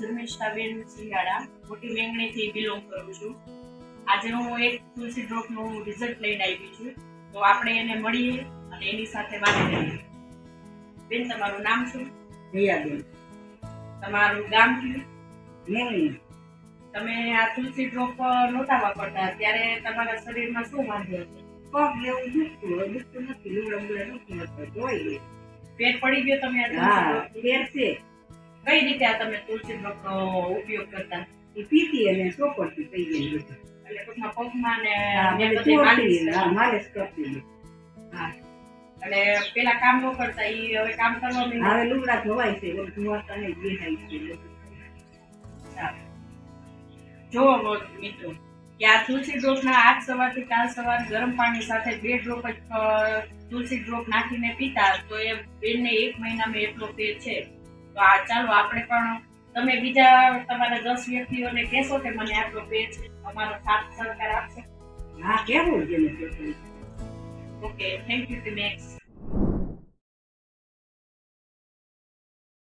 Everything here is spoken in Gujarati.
ધર્મિષ્ઠાબેન સિંગાડા મોટી મેંગણીથી બિલોંગ કરું છું. આજે હું એક તુલસી ડ્રોપનું રિઝલ્ટ લઈને આવી છું. તો આપણે એને મળીએ અને એની સાથે વાત કરીએ. બેન તમારું નામ શું? દયાબેન તમારું ગામ કયું તમે આ તુલસી ડ્રોપ નહોતા વાપરતા. ત્યારે તમારા શરીરમાં શું વાંધો હતો? પગ લેવું દુખતું દુખતું નથી લીવડમ બુગડા નથી જોઈ પેટ પડી ગયો તમે હા પેટ છે. કઈ રીતે આ તમે તુલસી ડ્રોપનો ઉપયોગ કરતા? એ પીતી અને ચોપડતી થઈ ગઈ એટલે ટૂંકમાં પગમાં ને બધું માલિશ કરતી. હા. એટલે પેલા કામ ન કરતા એ હવે કામ કરવા માંડ્યા. હવે લુગડા ધોવાય છે બધું ધોવાતા નહીં બેહાય છે જો મિત્રો કે આ તુલસી ડ્રોપના આજ સવારથી કાલ સવાર ગરમ પાણી સાથે બે ડ્રોપ જ તુલસી ડ્રોપ નાખીને પીતા તો એ બેનને એક મહિનામાં એટલો ફેર છે. તો આ ચાલો આપણે પણ તમે બીજા તમારા દસ વ્યક્તિઓને કહેશો કે મને આટલો પેજ અમારો સાથ સહકાર આપશે? હા કેવું ઓકે થેન્ક યુ ટીમેક્સ